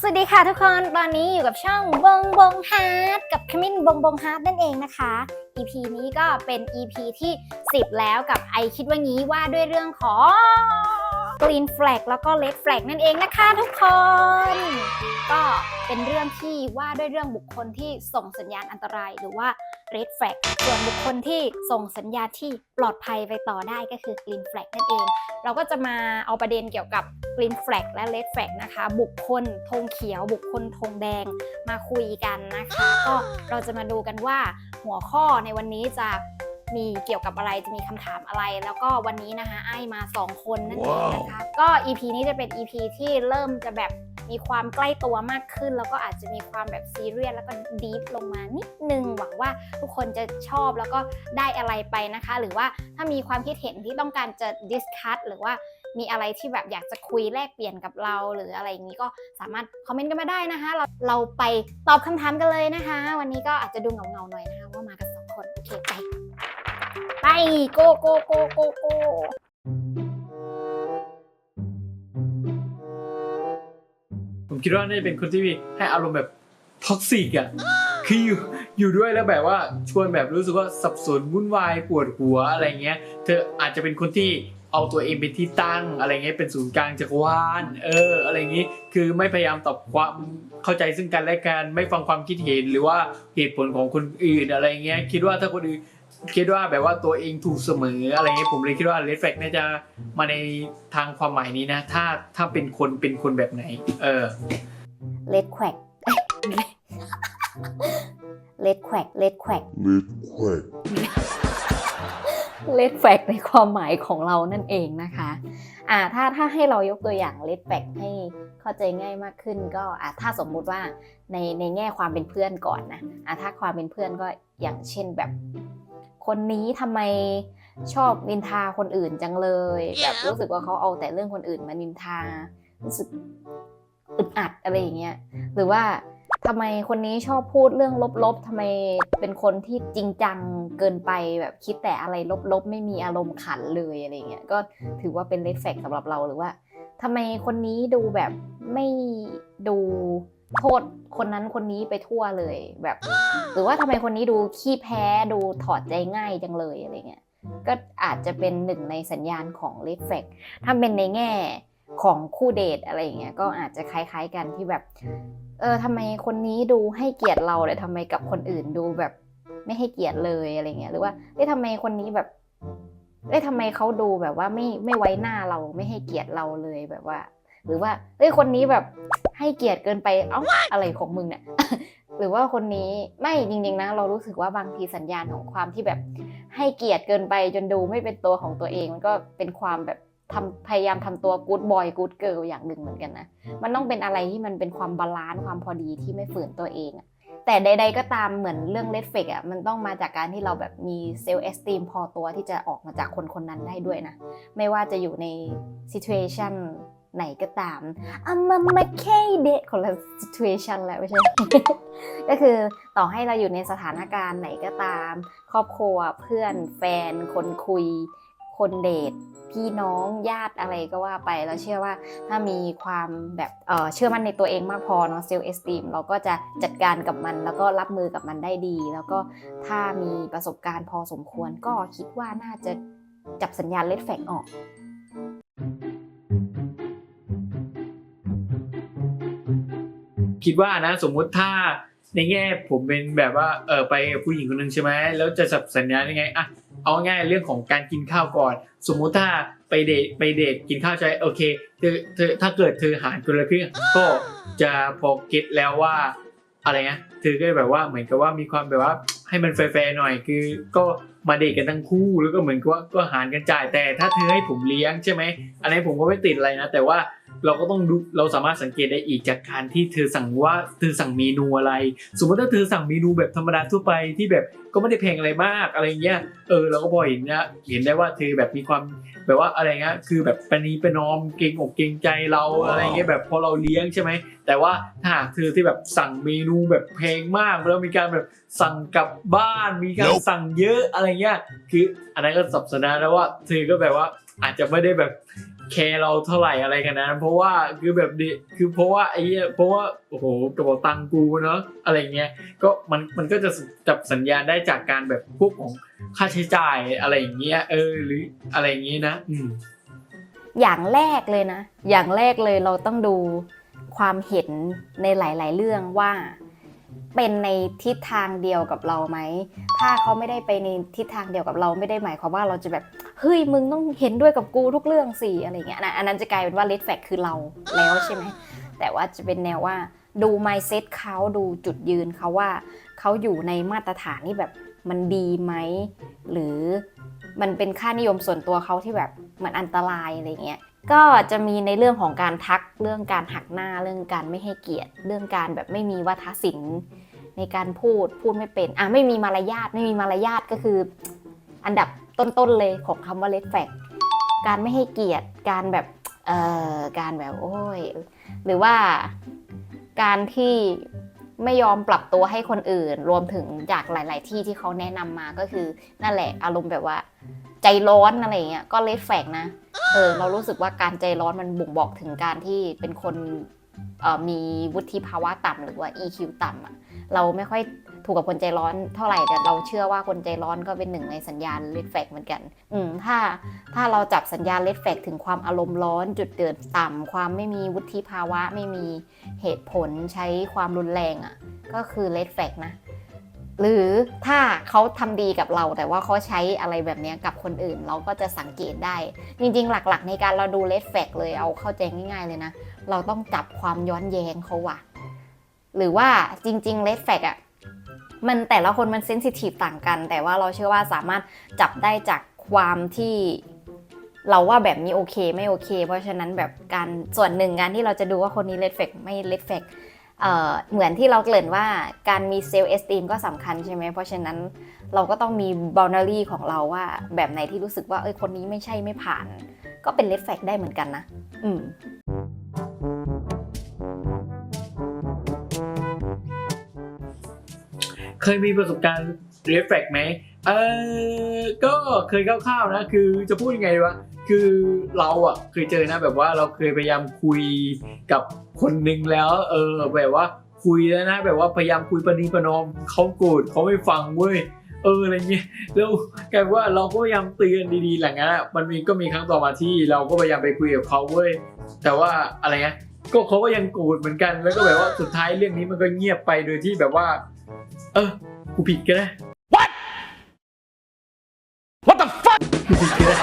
สวัสดีค่ะทุกคน ตอนนี้อยู่กับช่องบงบงฮาร์ดกับขมิ้นบงบงฮาร์ดนั่นเองนะคะ EP นี้ก็เป็น EP ที่ 10 แล้วกับไอคิดว่างี้ว่าด้วยเรื่องของ Green Flag แล้วก็ Red Flag นั่นเองนะคะทุกคน ก็เป็นเรื่องที่ว่าด้วยเรื่องบุคคลที่ส่งสัญญาณอันตรายหรือว่า Red Flag ส่วนบุคคลที่ส่งสัญญาณที่ปลอดภัยไปต่อได้ก็คือ Green Flag นั่นเอง เราก็จะมาเอาประเด็นเกี่ยวกับ Green Flag และ Red Flag นะคะ บุคคลธงเขียว บุคคลธงแดงมาคุยกันนะคะ ก็เราจะมาดูกันว่าหัวข้อในวันนี้จะมีเกี่ยวกับอะไรจะมีคำถามอะไร แล้วก็วันนี้นะคะไอ้มา 2 คนนั่นเองนะคะ ก็ EP นี้จะเป็น EP ที่เริ่มจะแบบ มีความใกล้ตัวมากขึ้น แล้วก็อาจจะมีความแบบซีเรียสแล้วก็ดีฟลงมานิดนึง หวังว่าทุกคนจะชอบแล้วก็ได้อะไรไปนะคะ หรือว่าถ้ามีความคิดเห็นที่ต้องการจะดิสคัตหรือว่ามีอะไรที่แบบอยากจะคุยแลกเปลี่ยนกับเรา หรืออะไรอย่างนี้ก็สามารถคอมเมนต์กันมาได้นะคะ เราเราไปตอบคำถามกันเลยนะคะ วันนี้ก็อาจจะดูเงาๆหน่อยนะคะว่ามากันสองคนโอเคไปไปโกโกโกโกโก ผมคิดว่าน่าจะเป็นคนที่มีให้อารมณ์แบบท็อกซิกอะคืออยู่อยู่ด้วยแล้วแบบว่าชวนแบบรู้สึกว่าสับสนวุ่นวายปวดหัวอะไรเงี้ย เธออาจจะเป็นคนที่เอาตัวเองเป็นที่ตั้งอะไรเงี้ยเป็นศูนย์กลางจักรวาลเออ อะไรอย่างงี้คือไม่พยายามตอบความเข้าใจซึ่งกันและกันไม่ฟังความคิดเห็นหรือว่าเหตุผลของคนอื่นอะไรเงี้ยคิดว่าถ้าคนอื่น คิดว่าแบบว่าตัวเองถูกเสมออะไรเงี้ยผมเลยคิดว่าเลดแฟกน่าจะมาในทางความหมายนี้นะ ถ้าถ้าเป็นคนเป็นคนแบบไหน เออเลดแควกเลดแควกเลดแควก Lit quack. เลดแฟกในความหมายของเรานั่นเองนะคะอ่าถ้าถ้าให้เรายกตัวอย่างเลดแฟกให้เข้าใจง่ายมากขึ้นก็อ่าถ้าสมมุติว่าในในแง่ความเป็นเพื่อนก่อนนะอ่าถ้าความเป็นเพื่อนก็อย่างเช่นแบบ คนนี้ทำไมชอบนินทาคนอื่นจังเลยแบบรู้สึกว่าเขาเอาแต่เรื่องคนอื่นมานินทา รู้สึกอึดอัดอะไรอย่างเงี้ยหรือว่าทำไมคนนี้ชอบพูดเรื่องลบๆทำไมเป็นคนที่จริงจังเกินไปแบบคิดแต่อะไรลบๆ ไม่มีอารมณ์ขันเลยอะไรเงี้ย ก็ถือว่าเป็นเลดแฟกสำหรับเราหรือว่าทำไมคนนี้ดูแบบไม่ดู โทษคนนั้นคนนี้ไปทั่วเลยแบบ หรือว่าทำไมคนนี้ดูขี้แพ้ดูถอดใจง่ายจังเลยอะไรเงี้ยก็อาจจะเป็นหนึ่งในสัญญาณของเลดแฟกถ้าเป็นในแง่ของคู่เดทอะไรอย่างเงี้ยก็อาจจะคล้าย ๆกันที่แบบ เออทำไมคนนี้ดูให้เกียรติเราแต่ทำไมกับคนอื่นดูแบบไม่ให้เกียรติเลยอะไรเงี้ยหรือว่าเอ้ยทำไมคนนี้แบบเอ้ยทำไมเขาดูแบบว่าไม่ไม่ไว้หน้าเราไม่ให้เกียรติเราเลยแบบว่า หรือว่าเอ้ยคนนี้แบบให้เกียรติเกินไปเอ้าอะไรของมึงเนี่ยหรือว่าคนนี้ไม่จริงๆนะ เรารู้สึกว่าบางทีสัญญาณของความที่แบบให้เกียรติเกินไปจนดูไม่เป็นตัวของตัวเอง มันก็เป็นความแบบทำพยายามทำตัวกู๊ดบอยกู๊ดเกิร์ลอย่างหนึ่งเหมือนกันนะ มันต้องเป็นอะไรที่มันเป็นความบาลานซ์ความพอดีที่ไม่ฝืนตัวเองอะแต่ใด ๆ ก็ตามเหมือนเรื่องเลดเฟกอะมันต้องมาจากการที่เราแบบมีเซลล์เอสติมพอตัวที่จะออกมาจากคนคนนั้นได้ด้วยนะ ไม่ว่าจะอยู่ในซิทูเอชัน ไหนก็ตามอะมันไม่แค่เดทคนละซิทูเอชันแล้วไม่ใช่ ก็คือต่อให้เราอยู่ในสถานการณ์ไหนก็ตาม ครอบครัวเพื่อนแฟน คนคุย คนเดทพี่น้องญาติอะไรก็ว่าไปแล้วเชื่อว่าถ้ามีความแบบเออเชื่อมั่นในตัวเองมากพอเนาะเซลล์เอสติมเราก็จะจัดการกับมัน แล้วก็รับมือกับมันได้ดี แล้วก็ถ้ามีประสบการณ์พอสมควรก็คิดว่าน่าจะจับสัญญาณเลดแฟกออก คิดว่านะ สมมุติถ้าในแง่ผมเป็นแบบว่าเออไปกับผู้หญิงคนหนึ่งใช่ไหมแล้วจะสับสัญญายังไงอะเอาง่ายเรื่องของการกินข้าวก่อน สมมุติถ้าไปเดทไปเดทกินข้าวใช่โอเคเธอเธอถ้าเกิดเธอหารคนละครึ่งก็จะพอเก็ตแล้วว่าอะไรเงี้ยเธอก็แบบว่าเหมือนกับว่ามีความแบบว่าให้มันแฟร์ๆหน่อยคือก็มาเดทกันทั้งคู่แล้วก็เหมือนกับว่าก็หารกันจ่ายแต่ถ้าเธอให้ผมเลี้ยงใช่ไหมอันนี้ผมก็ไม่ติดอะไรนะ แต่ว่า เราก็ต้องดูเราสามารถสังเกตได้อีกจากการที่เธอสั่งว่าเธอสั่งเมนูอะไร สมมติถ้าเธอสั่งเมนูแบบธรรมดาทั่วไปที่แบบก็ไม่ได้แพงอะไรมากอะไรเงี้ยเออเราก็พอเห็นนะเห็นได้ว่าเธอแบบมีความแบบว่าอะไรเงี้ยคือแบบปณีประนอมเกรงอกเกรงใจเราอะไรเงี้ยแบบพอเราเลี้ยงใช่ไหมแต่ว่าถ้าหากเธอที่แบบสั่งเมนูแบบแพงมากแล้วมีการแบบสั่งกลับบ้านมีการ Nope สั่งเยอะอะไรเงี้ยคืออันนั้นก็สับสนนะแล้วว่าเธอก็แบบว่าอาจจะไม่ได้แบบ แคร์เราเท่าไหร่อะไรกันนะ เพราะว่าคือแบบนี้คือเพราะว่าไอ้เหี้ยเพราะว่าโอ้โหกระเป๋าตังค์กูเนาะอะไรเงี้ยก็มันมันก็จะจับสัญญาณได้จากการแบบพวกของค่าใช้จ่ายอะไรอย่างเงี้ยเออหรืออะไรอย่างงี้นะอืมอย่างแรกเลยนะ อย่างแรกเลยเราต้องดูความเห็นในหลาย ๆ เรื่องว่าเป็นในทิศทางเดียวกับเราไหม ถ้าเขาไม่ได้ไปในทิศทางเดียวกับเราไม่ได้หมายความว่าเราจะแบบ เฮ้ยมึงต้องเห็นด้วยกับกูทุกเรื่องสิอะไรเงี้ยนะอันนั้นจะกลายเป็นว่า red flag คือเราแล้วใช่ไหมแต่ว่าจะเป็นแนวว่าดู mindset เขาดูจุดยืนเขาว่าเขาอยู่ในมาตรฐานที่แบบมันดีไหมหรือมันเป็นค่านิยมส่วนตัวเขาที่แบบมันอันตรายอะไรเงี้ยก็จะมีในเรื่องของการทักเรื่องการหักหน้าเรื่องการไม่ให้เกียรติ เรื่องการแบบไม่มีวัฒนศิลป์ในการพูดพูดไม่เป็นอะไม่มีมารยาทไม่มีมารยาทก็คือ อันดับ ต้นๆเลยของคำว่า red flag การไม่ให้เกียรติการแบบเอ่อการแบบโอ้ยหรือว่าการที่ไม่ยอมปรับตัวให้คนอื่น รวมถึงจากหลาย ๆ ที่ที่เขาแนะนำมาก็คือนั่นแหละอารมณ์แบบว่า ใจร้อนอะไรเงี้ยก็เลดแฟกนะเออเรารู้สึกว่าการใจร้อนมันบ่งบอกถึงการที่เป็นคนมีวุฒิภาวะต่ำหรือว่า EQ ต่ำอะเราไม่ค่อย ถูกกับคนใจร้อนเท่าไหร่แต่เราเชื่อว่าคนใจร้อนก็เป็นหนึ่งในสัญญาณเลดแฟกเหมือนกัน อืมถ้าถ้าเราจับสัญญาณเลดแฟกถึงความอารมณ์ร้อน จุดเดือดต่ำความไม่มีวุฒิภาวะไม่มีเหตุผลใช้ความรุนแรงอะ่ะ ก็คือเลดแฟกนะหรือถ้าเขาทำดีกับเราแต่ว่าเขาใช้อะไรแบบนี้กับคนอื่นเราก็จะสังเกตได้ จริงๆ หลักๆ ในการเราดูเลดแฟกเลยเอาเข้าใจง่าย ๆ เลยนะ เราต้องจับความย้อนแย้งเขาว่ะ หรือว่าจริงๆเลดแฟกอะ มันแต่ละคนมันเซนซิทีฟต่างกัน แต่ว่าเราเชื่อว่าสามารถจับได้จากความที่เราว่าแบบนี้โอเคไม่โอเค เพราะฉะนั้นแบบการส่วนหนึ่งการที่เราจะดูว่าคนนี้เลดแฟกไม่เลดแฟกเหมือนที่เราเกริ่นว่าการมีเซลล์เอสติมก็สำคัญใช่ไหมเพราะฉะนั้นเราก็ต้องมีบ o ล n ารีของเราว่าแบบไหนที่รู้สึกว่าเอ้ยคนนี้ไม่ใช่ไม่ผ่าน ก็เป็นเลดแฟกได้เหมือนกันนะ อืม ยมีประสบการณ์เรฟแฟกไหมเออก็เคยคร่าวๆนะ คือจะพูดยังไงดีวะ คือเราอะเคยเจอนะ แบบว่าเราเคยพยายามคุยกับคนหนึ่งแล้ว เออแบบว่าคุยแล้วนะ แบบว่าพยายามคุยประนีประนอมเขาโกรธเขาไม่ฟังเว้ยเอออะไรเงี้ยแล้วกลายว่าเราก็พยายามเตือนดีๆหลังนั้นอะมันมีก็มีครั้งต่อมาที่เราก็พยายามไปคุยกับเขาเว้ยแต่ว่าอะไรเงี้ยก็เขาก็ยังโกรธเหมือนกันแล้วก็แบบว่าสุดท้ายเรื่องนี้มันก็เงียบไปโดยที่แบบว่า เออ กูผิดก็ได้ What What the fuck กูผิดก็ได้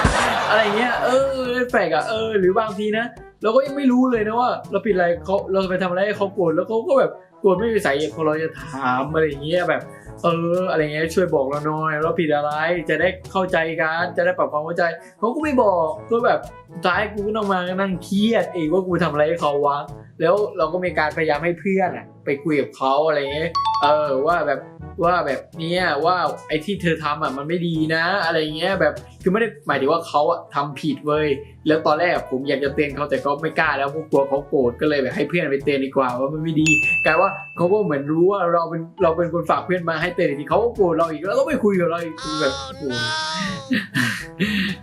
อะไรเงี้ย เออแปลกอะเออ หรือบางทีนะ เราก็ยังไม่รู้เลยนะว่า เราผิดอะไรเขาเราไปทำอะไรให้เขาโกรธ แล้วเขาก็แบบโกรธไม่มีสาเหตุพอเราจะถามอะไรอย่างเงี้ยแบบ เออ อะไรเงี้ยช่วยบอกเราหน่อยเราผิดอะไร จะได้เข้าใจกัน จะได้ปรับความเข้าใจ เขาก็ไม่บอกก็แบบสุดท้ายกูก็ต้องมานั่งเครียดเองว่ากูทำอะไรให้เขาวะ แล้วเราก็มีการพยายามให้เพื่อนอะไปคุยกับเขาอะไรเงี้ยเออว่าแบบว่าแบบเนี้ยว่าไอ้ที่เธอทำอะมันไม่ดีนะ อะไรเงี้ยแบบคือไม่ได้หมายถึงว่าเขาอะทำผิดเว้ยแล้วตอนแรกผมอยากจะเตือนเขาแต่ก็ไม่กล้าแล้วเพราะกลัวเขาโกรธก็เลยแบบให้เพื่อนไปเตือนดีกว่าว่ามันไม่ดีกลายว่าเขาก็เหมือนรู้ว่าเราเป็นเราเป็นคนฝากเพื่อนมาให้เตือนอีกทีเขาก็โกรธเราอีกแล้วก็ไม่คุยกับเราอีกกูแบบโอ้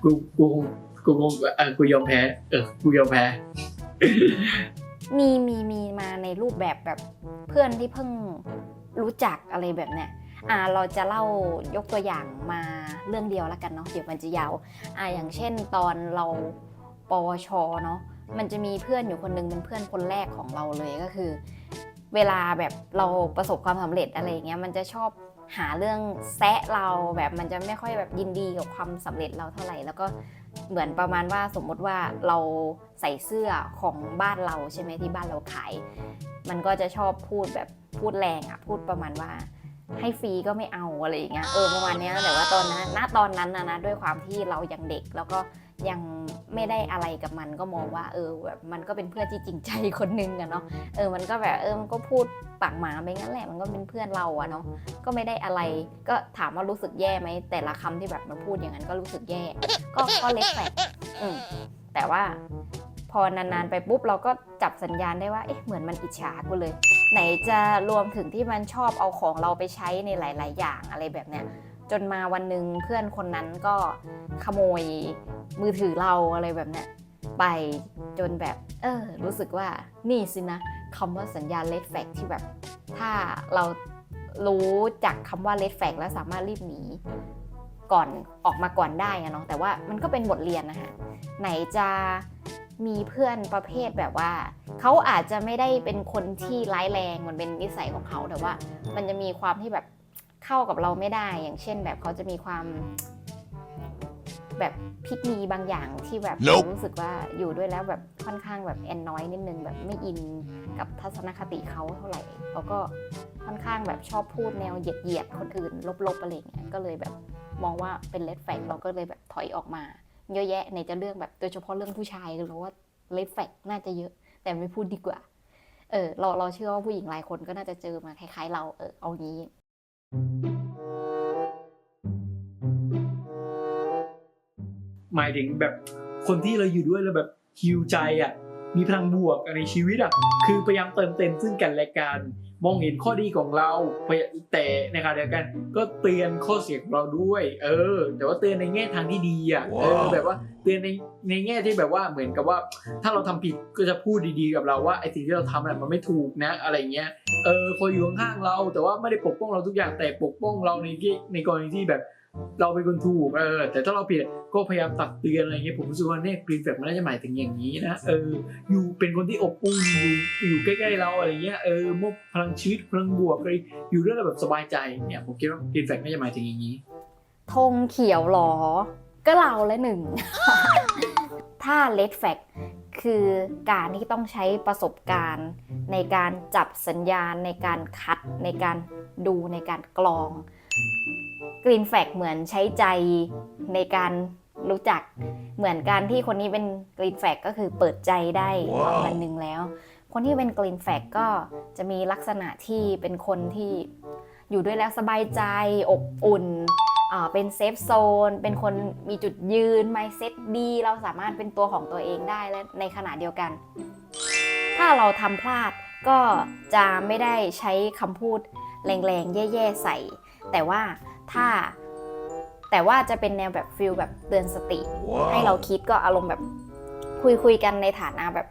กูกูกูเออกูยอมแพ้เออกูยอมแพ้ มีมีมีมาในรูปแบบแบบเพื่อนที่เพิ่งรู้จักอะไรแบบเนี้ยอ่าเราจะเล่ายกตัวอย่างมาเรื่องเดียวแล้วกันเนาะเดี๋ยวมันจะยาวอ่าอย่างเช่นตอนเราปวชเนาะมันจะมีเพื่อนอยู่คนหนึงเป็นเพื่อนคนแรกของเราเลยก็คือ เวลาแบบเราประสบความสำเร็จอะไรเงี้ยมันจะชอบหาเรื่องแซะเราแบบมันจะไม่ค่อยแบบยินดีกับความสำเร็จเราเท่าไหร่ แล้วก็ เหมือนประมาณว่าสมมติว่าเราใส่เสื้อของบ้านเราใช่ไหมที่บ้านเราขาย มันก็จะชอบพูดแบบพูดแรงอะพูดประมาณว่าให้ฟรีก็ไม่เอาอะไรอย่างเงี้ยเออประมาณเนี้ยแต่ว่าตอนนั้นณตอนนั้นนะนะด้วยความที่เรายังเด็กแล้วก็ ยังไม่ได้อะไรกับมันก็มองว่า เออแบบมันก็เป็นเพื่อนที่จริงใจคนนึงอะเนาะเออมันก็แบบเออมันก็พูดปากหมาไปงั้นแหละมันก็เป็นเพื่อนเราอะเนาะก็ไม่ได้อะไรก็ถามว่ารู้สึกแย่ไหมแต่ละคำที่แบบมันพูดอย่างนั้นก็รู้สึกแย่ ก็ก็เล็กแปลกอืมแต่ว่าพอนานๆไปปุ๊บเราก็จับสัญญาณได้ว่า เอ๊ะ เหมือนมันอิจฉากูเลย ไหนจะรวมถึงที่มันชอบเอาของเราไปใช้ในหลาย ๆ อย่างอะไรแบบเนี้ย จนมาวันหนึ่งเพื่อนคนนั้นก็ขโมยมือถือเราอะไรแบบเนี้ยไปจนแบบ เออ รู้สึกว่านี่สินะคำว่าสัญญาณ red flag ที่แบบ ถ้าเรารู้จักคำว่า red flag แล้วสามารถรีบหนีก่อนออกมาก่อนได้อะเนาะแต่ว่ามันก็เป็นบทเรียนนะคะไหนจะมีเพื่อนประเภทแบบว่า เขาอาจจะไม่ได้เป็นคนที่ร้ายแรงมันเป็นนิสัยของเขาแต่ว่า มันจะมีความที่แบบ เข้ากับเราไม่ได้ อย่างเช่น แบบเขาจะมีความแบบพิษมีบางอย่างที่แบบ Nope รู้สึกว่าอยู่ด้วยแล้วแบบค่อนข้างแบบแอนน้อยนิดนึงแบบไม่อินกับทัศนคติเขาเท่าไหร่แล้วก็ค่อนข้างแบบชอบพูดแนวเหยียดเหยียดๆคนอื่นลบๆอะไรอย่างเงี้ยก็เลยแบบมองว่าเป็นเลดแฟกเราก็เลยแบบถอยออกมา เยอะแยะในจะเรื่องแบบโดยเฉพาะเรื่องผู้ชายเราว่าเลดแฟกน่าจะเยอะ แต่ไม่พูดดีกว่า เออเราเราเชื่อว่าผู้หญิงหลายคนก็น่าจะเจอมาคล้ายๆ เราเออเอางี้ หมายถึงแบบคนที่เราอยู่ด้วยเราแบบฮิวใจอะมีพลังบวกในชีวิตอะคือพยายามเติมเต็มซึ่งกันและกัน มองเห็นข้อดีของเราพยแต่ในขณะเดียวกัน ก็เตือนข้อเสียของเราด้วย เออ แต่ว่าเตือนในแง่ทางที่ดีอะเออว้าวแบบว่าเตือนในในแง่ที่แบบว่าเหมือนกับว่า ถ้าเราทำผิดก็จะพูดดีๆกับเราว่าไอ้สิ่งที่เราทำน่ะมันไม่ถูกนะ อะไรเงี้ยเออคอยอยู่ข้างๆเรา แต่ว่าไม่ได้ปกป้องเราทุกอย่างแต่ปกป้องเราในที่ในกรณีที่แบบ เราเป็นคนถูกเออแต่ถ้าเราผิดก็พยายามตักเตือนอะไรเงี้ยผมรู้สึกว่าเนี่ยกรีนแฟกมันน่าจะหมายถึงอย่างนี้นะเอออยู่เป็นคนที่อบอุ่นอยู่อยู่ใกล้ๆเราอะไรเงี้ยเออมอบพลังชีวิตพลังบวกเลยอยู่ด้วยแล้วแบบสบายใจเนี่ยผมคิดว่ากรีนแฟกน่าจะหมายถึงอย่างนี้ธงเขียวหรอ ก็เราละหนึ่ง ถ้า red flag คือการที่ต้องใช้ประสบการณ์ ในการจับสัญญาณในการคัดในการดูในการกรอง green flag เหมือนใช้ใจในการรู้จักเหมือนการที่คนนี้เป็น green flag ก็คือเปิดใจได้ว้าววันหนึ่งแล้ว คนที่เป็น green flag ก็จะมีลักษณะที่เป็นคนที่อยู่ด้วยแล้วสบายใจอบอุ่นเป็นเซฟโซน เป็นคนมีจุดยืนไมเซ็ตดี เราสามารถเป็นตัวของตัวเองได้และในขณะเดียวกัน ถ้าเราทำพลาดก็จะไม่ได้ใช้คำพูดแรงๆ แย่ๆ ใส่ แต่ว่า ถ้าแต่ว่าจะเป็นแนวแบบฟิลแบบเตือนสติให้เราคิดก็อารมณ์แบบคุยคุยกันในฐานะแบบ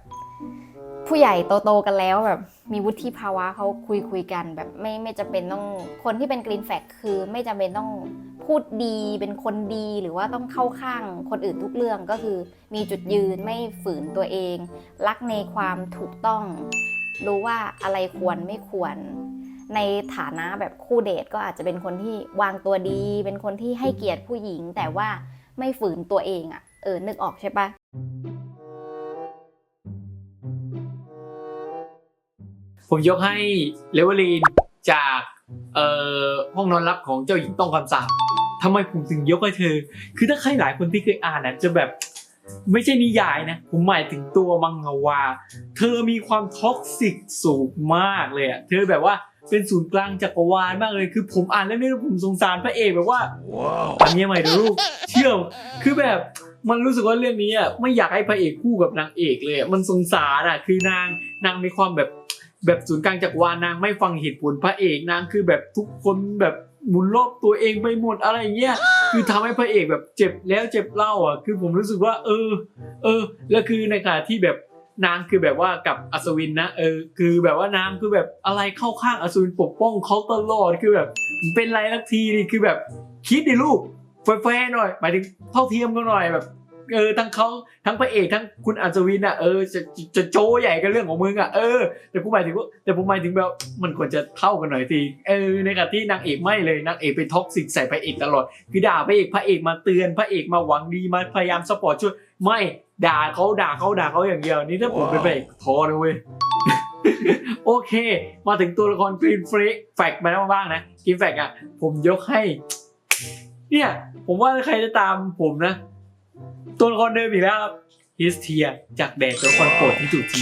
ผู้ใหญ่โตๆกันแล้วแบบมีวุฒิภาวะเขาคุยคุยกันแบบไม่ไม่จำเป็นต้องคนที่เป็นกรีนแฟกคือไม่จำเป็นต้องพูดดีเป็นคนดีหรือว่าต้องเข้าข้างคนอื่นทุกเรื่องก็คือมีจุดยืนไม่ฝืนตัวเอง รักในความถูกต้อง รู้ว่าอะไรควรไม่ควร ในฐานะแบบคู่เดทก็อาจจะเป็นคนที่วางตัวดี เป็นคนที่ให้เกียรติผู้หญิง แต่ว่าไม่ฝืนตัวเองอะ่ะ เออ นึกออกใช่ปะผมยกให้เลเวอรีนจากเอ่อห้องนอนลับของเจ้าหญิงต้องคำสาปทำไมผมถึงยกให้เธอ คือถ้าใครหลายคนที่เคยอ่านนะจะแบบไม่ใช่นิยายนะ ผมหมายถึงตัวมังฮวา เธอมีความท็อกซิกสูงมากเลยอะเธอแบบว่า เป็นศูนย์กลางจักรวาลมากเลยคือผมอ่านเรื่องนี้แล้วผมสงสารพระเอกแบบว่า Wow. ปันเนี้ยใหม่เถอะลูกเชื่อคือแบบมันรู้สึกว่าเรื่องนี้อะไม่อยากให้พระเอกคู่กับนางเอกเลยอะมันสงสารอะคือนางนางมีความแบบแบบศูนย์กลางจักรวาลนางไม่ฟังเหตุผลพระเอกนางคือแบบทุกคนแบบหมุนรอบตัวเองไปหมดอะไรอย่างเงี้ยคือทำให้พระเอกแบบเจ็บแล้วเจ็บเล่าอะคือผมรู้สึกว่า เออ เออแล้วคือในขณะที่แบบ นางคือแบบว่ากับอัศวินนะเออคือแบบว่านางคือแบบอะไรเข้าข้างอัศวินปกป้องเขาตลอดคือแบบเป็นไรลักทีนี่คือแบบคิดดิลูกแฟร์ๆหน่อยหมายถึงเท่าเทียมกันหน่อยแบบเออทั้งเขาทั้งพระเอกทั้งคุณอัศวินอะเออจะจะจะโจใหญ่กันเรื่องของมึงอะเออแต่กูหมายถึงว่าแต่ผมหมายถึงแบบมันควรจะเท่ากันหน่อยทีเออในขณะที่นางเอกไม่เลยนางเอกเป็นท็อกซิกใส่พระเอกตลอดคือด่าพระเอกพระเอกมาเตือนพระเอกมาหวังดีมาพยายามสปอร์ตช่วย ไม่ด่าเขาด่าเขาด่าเขาอย่างเดียว นี่ถ้าผมไป็นไปทอเลยเว้ยโอเค มาถึงตัวละครกรีนฟรีแฟกมปแล้วบ้างนะกรีนแฟกอะ ผมยกให้ เนี่ย ผมว่าใครจะตามผมนะ ตัวละครเดิมอีกแล้วครับฮิสเทียจากแดดตัวละครโปรดที่จุดที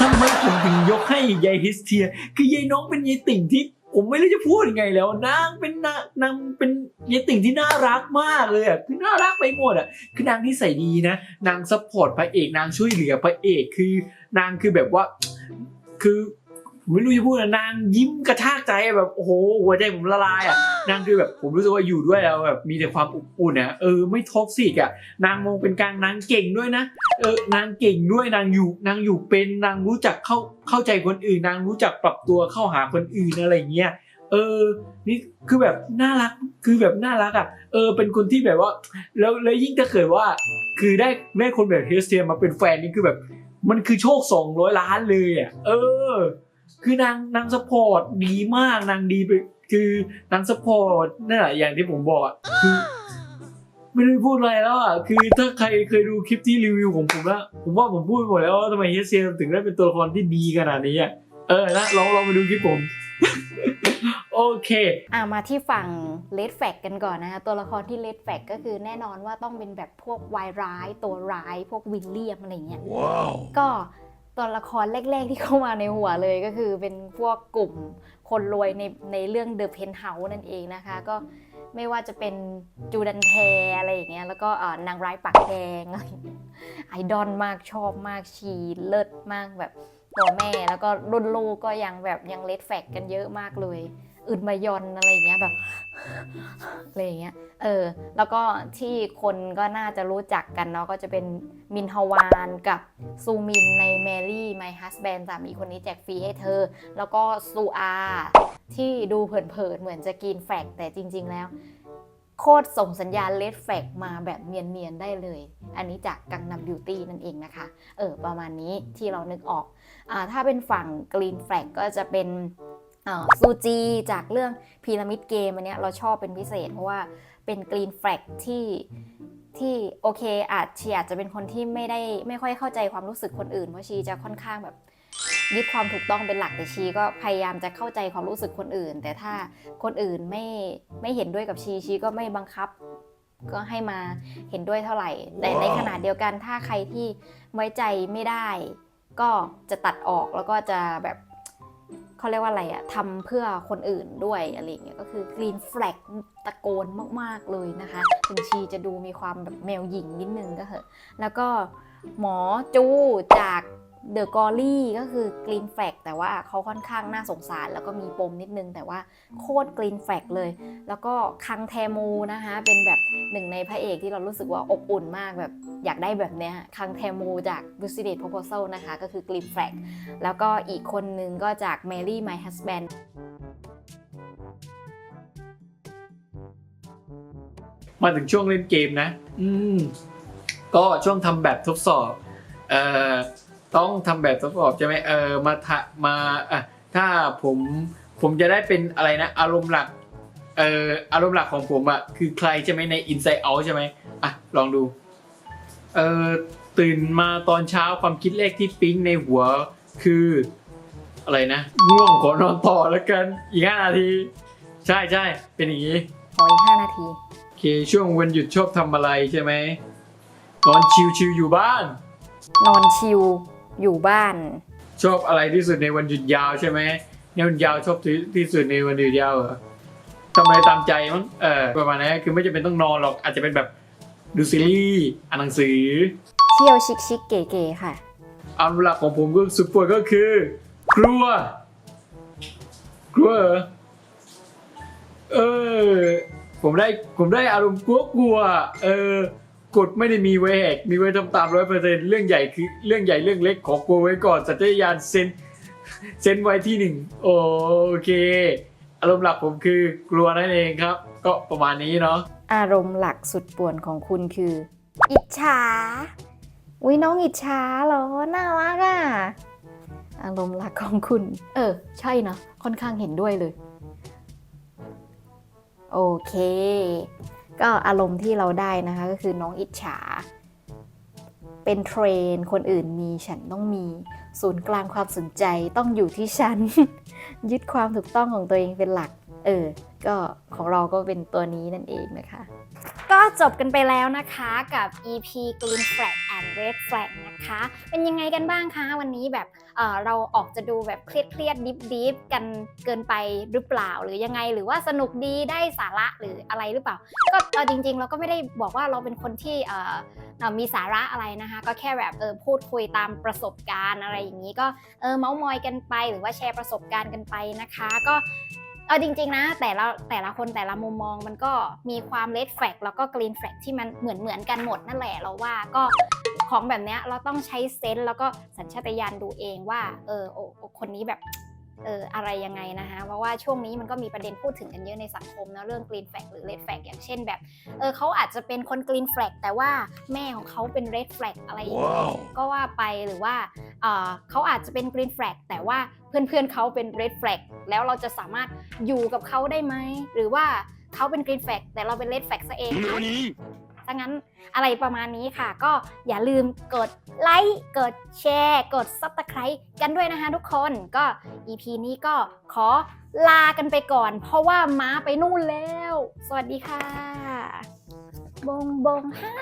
ทำไมผม ยกให้ยายฮิสเทีย คือยายน้องเป็นยายติ่งที่ผมไม่รู้จะพูดยังไงแล้วนางเป็นนางนางเป็นยายติ่งที่น่ารักมากเลยอะคือน่ารักไปหมดอะคือนางนิสัยดีนะ นางซัพพอร์ตพระเอกนางช่วยเหลือพระเอกคือนางคือแบบว่า คือ ไม่รู้จะพูดอะนางยิ้มกระชากใจแบบโอ้โหหัวใจผมละลายอะนางคือแบบผมรู้สึกว่าอยู่ด้วยแล้วแบบมีแต่ความอบอุ่นอะเออไม่ท็อกซิกอะนางมองเป็นกลางนางเก่งด้วยนะเออนางเก่งด้วยนางอยู่นางอยู่เป็นนางรู้จักเข้าเข้าใจคนอื่น นางรู้จักปรับตัวเข้าหาคนอื่นอะไรเงี้ยเออ นี่คือแบบน่ารัก คือแบบน่ารักอะ เออ เป็นคนที่แบบว่า แล้ว แล้วยิ่งถ้าเกิดว่า คือได้ ได้คนแบบเฮสเทียมาเป็นแฟนนี่คือแบบ มันคือโชคสองร้อยล้านเลยอะ เออ คือนางนางสปอร์ตดีมากนางดีไปคือนางสปอร์ตนั่นแหละอย่างที่ผมบอกอะคือไม่รู้จะพูดอะไรแล้วอะคือถ้าใครเคยดูคลิปที่รีวิวของผมแล้วผมว่าผมพูดไปหมดแล้วว่าทำไมเฮสเซียถึงได้เป็นตัวละครที่ดีขนาดนี้อะเออนะลองลองไปดูคลิปผม โอเค อะมาที่ฝั่งเลดแฟกกันก่อนนะคะตัวละครที่เลดแฟกก็คือแน่นอนว่าต้องเป็นแบบพวกวายร้ายตัวร้ายพวกวิลเลียมอะไรเงี้ยก็ ตัวละครแรก ๆ ที่เข้ามาในหัวเลยก็คือเป็นพวกกลุ่มคนรวยในในเรื่อง The Penthouse นั่นเองนะคะ ก็ไม่ว่าจะเป็นจูดันแทอะไรอย่างเงี้ยแล้วก็นางร้ายปากแดงไอย่างเงี้ยไอดอลมากชอบมากชีเลิศมากแบบตัวแม่แล้วก็รุ่นลูกก็ยังแบบยังเลดแฟกกันเยอะมากเลย อึดมายอนอะไรอย่างเงี้ยแบบอะไรอย่างเงี้ยเออ แล้วก็ที่คนก็น่าจะรู้จักกันเนาะก็จะเป็นมินฮาวานกับซูมินใน Mary My Husband สามีคนนี้แจกฟรีให้เธอ แล้วก็ซูอาที่ดูเผินๆเหมือนจะกินแฟกแต่จริง ๆ แล้วโคตรส่งสัญญาณเลดแฟกมาแบบเนียน ๆ ได้เลย อันนี้จากกังนำบิวตี้นั่นเองนะคะ เออ ประมาณนี้ที่เรานึกออก อ่า ถ้าเป็นฝั่งกรีนแฟกก็จะเป็น ซูจีจากเรื่องพีระมิดเกมอันเนี้ยเราชอบเป็นพิเศษ เพราะว่าเป็นกรีนแฟลกที่ที่โอเคอาจชีอาจจะเป็นคนที่ไม่ได้ไม่ค่อยเข้าใจความรู้สึกคนอื่น เพราะชีจะค่อนข้างแบบยึดความถูกต้องเป็นหลักแต่ชีก็พยายามจะเข้าใจความรู้สึกคนอื่น แต่ถ้าคนอื่นไม่ไม่เห็นด้วยกับชีชีก็ไม่บังคับ ก็ให้มาเห็นด้วยเท่าไหร่ แต่ในขณะเดียวกันถ้าใครที่ไว้ใจไม่ได้ ก็จะตัดออกแล้วก็จะแบบ เขาเรียกว่าอะไรอะทำเพื่อคนอื่นด้วยอะไรเงี้ยก็คือกรีนแฟลกตะโกนมากๆเลยนะคะถึงชีจะดูมีความแบบแมวหญิงนิดนึงก็เหอะแล้วก็หมอจูจาก เดอะกอรี่ก็คือ green flag แต่ว่าเขาค่อนข้างน่าสงสาร แล้วก็มีปมนิดนึง แต่ว่าโคตร green flag เลย แล้วก็คังแทมูนะคะเป็นแบบหนึ่งในพระเอกที่เรารู้สึกว่าอบอุ่นมากแบบอยากได้แบบเนี้ยคังแทมูจาก b u s i d a t Proposal นะคะก็คือ green flag แล้วก็อีกคนนึงก็จาก Mary My Husband มาถึงช่วงเล่นเกมนะ อืมก็ช่วงทำแบบทดสอบ เอ่อ ต้องทำแบบทดสอบใช่ไหมเออมาทะมาอะถ้าผมผมจะได้เป็นอะไรนะ อารมณ์หลักเอ่ออารมณ์หลักของผมอะคือใครใช่ไหมใน Inside Out ใช่ไหมอะลองดูเอ่อตื่นมาตอนเช้าความคิดแรกที่ปิ๊งในหัวคืออะไรนะง่วงขอนอนต่อแล้วกันอีกห้านาที ใช่ใช่เป็นอย่างนี้ขออีก5นาทีโอเคช่วงวันหยุดชอบทำอะไรใช่ไหมนอนชิวๆอยู่บ้าน นอนชิล อยู่บ้าน ชอบอะไรที่สุดในวันหยุดยาวใช่ไหมในวันยาวชอบที่ที่สุดในวันหยุดยาวเหรอทำอะไรตามใจมั้งเออประมาณนั้นคือไม่จำเป็นต้องนอนหรอกอาจจะเป็นแบบดูซีรีส์อ่านหนังสือ เที่ยวชิคชิคๆเก๋ๆค่ะอันหลักของผมก็สุดโปรดก็คือกลัวกลัวเหรอเออผมได้ผมได้อารมณ์กลัวกลัวๆเออ กฎไม่ได้มีไว้แหกมีไว้ทำตามร้อยเปอร์เซ็นต์เรื่องใหญ่คือเรื่องใหญ่เรื่องเล็กขอกลัวไว้ก่อนสัญชาตญาณเซนเซนไว้ที่หนึ่งโอเค อารมณ์หลักผมคือกลัวนั่นเองครับ ก็ประมาณนี้เนาะอารมณ์หลักสุดป่วนของคุณคือ อิจฉาวิน้องอิจฉาเหรอน่ารักอะอารมณ์หลักของคุณ เออ ใช่นะค่อนข้างเห็นด้วยเลย โอเค ก็อารมณ์ที่เราได้นะคะก็คือน้องอิจฉา เป็นเทรน คนอื่นมีฉันต้องมี ศูนย์กลางความสนใจต้องอยู่ที่ฉัน ยึดความถูกต้องของตัวเองเป็นหลัก เออ ก็ของเราก็เป็นตัวนี้นั่นเองนะคะ ก็จบกันไปแล้วนะคะกับ EP Green Flag and red flag นะ คะ เป็นยังไงกันบ้างคะวันนี้แบบเเราออกจะดูแบบเครียดเครียดดิฟดิฟกันเกินไปหรือเปล่าหรือยังไง หรือว่าสนุกดีได้สาระหรืออะไรหรือเปล่า ก็จริง ๆ เราก็ไม่ได้บอกว่าเราเป็นคนที่เมีสาระอะไรนะคะ ก็แค่แบบเออพูดคุยตามประสบการณ์อะไรอย่างนี้ก็เออเมาส์มอยกันไป หรือว่าแชร์ประสบการณ์กันไปนะคะ ก็เออจริง ๆ นะ แต่ละแต่ละคนแต่ละมุมมองมันก็มีความเลดแฟกแล้วก็กรีนแฟกที่มันเหมือนเหมือนกันหมดนั่นแหละเราว่าก็ ของแบบเนี้ยเราต้องใช้เซนส์แล้วก็สัญชาตญาณดูเองว่าเออโอโอคนนี้แบบเอออะไรยังไงนะคะเพราะว่าช่วงนี้มันก็มีประเด็นพูดถึงกันเยอะในสังคมนะเรื่อง green flag หรือ red flag อย่างเช่นแบบเออเขาอาจจะเป็นคน green flag แต่ว่าแม่ของเขาเป็น red flag อะไรอย่างเงี้ยก็ว่าไปหรือว่าเออเขาอาจจะเป็น green flag แต่ว่าเพื่อนๆเขาเป็น red flag แล้วเราจะสามารถอยู่กับเขาได้ไหมหรือว่าเขาเป็น green flag แต่เราเป็น red flag ซะเองนะ ถ้างั้นอะไรประมาณนี้ค่ะ ก็อย่าลืมกดไลค์กดแชร์ กด Subscribe กันด้วยนะคะทุกคนก็ EP นี้ก็ขอลากันไปก่อน เพราะว่าม้าไปนู่นแล้ว สวัสดีค่ะ บงบงฮ่า